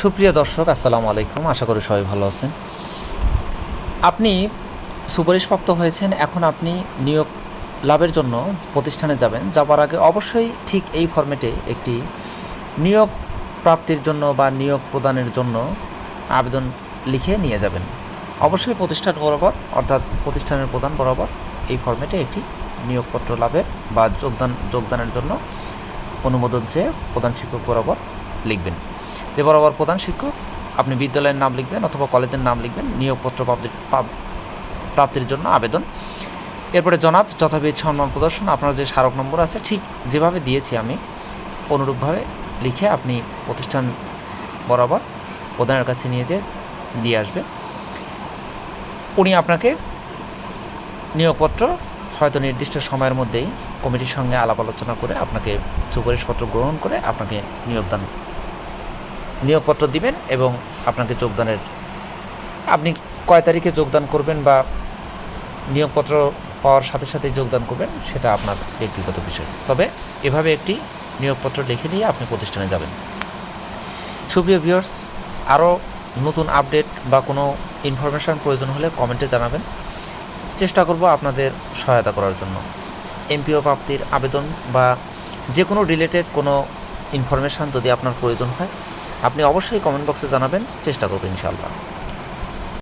সুপ্রিয় দর্শক, আসসালামু আলাইকুম। আশা করি সবাই ভালো আছেন। আপনি সুপারিশপ্রাপ্ত হয়েছেন, এখন আপনি নিয়োগ লাভের জন্য প্রতিষ্ঠানে যাবেন। যাবার আগে অবশ্যই ঠিক এই ফর্মেটে একটি নিয়োগ প্রাপ্তির জন্য বা নিয়োগ প্রদানের জন্য আবেদন লিখে নিয়ে যাবেন। অবশ্যই প্রতিষ্ঠান বরাবর, অর্থাৎ প্রতিষ্ঠানের প্রদান বরাবর এই ফর্মেটে একটি নিয়োগপত্র লাভের বা যোগদান, যোগদানের জন্য অনুমোদন চেয়ে প্রধান শিক্ষক বরাবর লিখবেন। যে বরাবর প্রধান শিক্ষক, আপনি বিদ্যালয়ের নাম লিখবেন অথবা কলেজের নাম লিখবেন, নিয়োগপত্র প্রাপ্তির জন্য আবেদন। এরপরে জনাব যথাবিধ সম্মান প্রদর্শন, আপনার যে স্মারক নম্বর আছে, ঠিক যেভাবে দিয়েছি আমি, অনুরূপভাবে লিখে আপনি প্রতিষ্ঠান বরাবর প্রধানের কাছে নিয়ে যেয়ে দিয়ে আসবেন। উনি আপনাকে নিয়োগপত্র হয়তো নির্দিষ্ট সময়ের মধ্যেই কমিটির সঙ্গে আলাপ আলোচনা করে আপনাকে সুপারিশপত্র গ্রহণ করে আপনাকে নিয়োগদান নিয়োগপত্র দিবেন এবং আপনাকে যোগদানের, আপনি কয় তারিখে যোগদান করবেন বা নিয়োগপত্র পাওয়ার সাথে সাথে যোগদান করবেন, সেটা আপনার ব্যক্তিগত বিষয়। তবে এভাবে একটি নিয়োগপত্র লিখে নিয়ে আপনি প্রতিষ্ঠানে যাবেন। সুপ্রিয় ভিউয়ার্স আরও নতুন আপডেট বা কোনো ইনফরমেশান প্রয়োজন হলে কমেন্টে জানাবেন। চেষ্টা করব আপনাদের সহায়তা করার জন্য। এমপিও প্রাপ্তির আবেদন বা যে কোনো রিলেটেড কোনো ইনফরমেশান যদি আপনার প্রয়োজন হয় আপনি অবশ্যই কমেন্ট বক্সে জানাবেন চেষ্টা করবেন ইনশাআল্লাহ।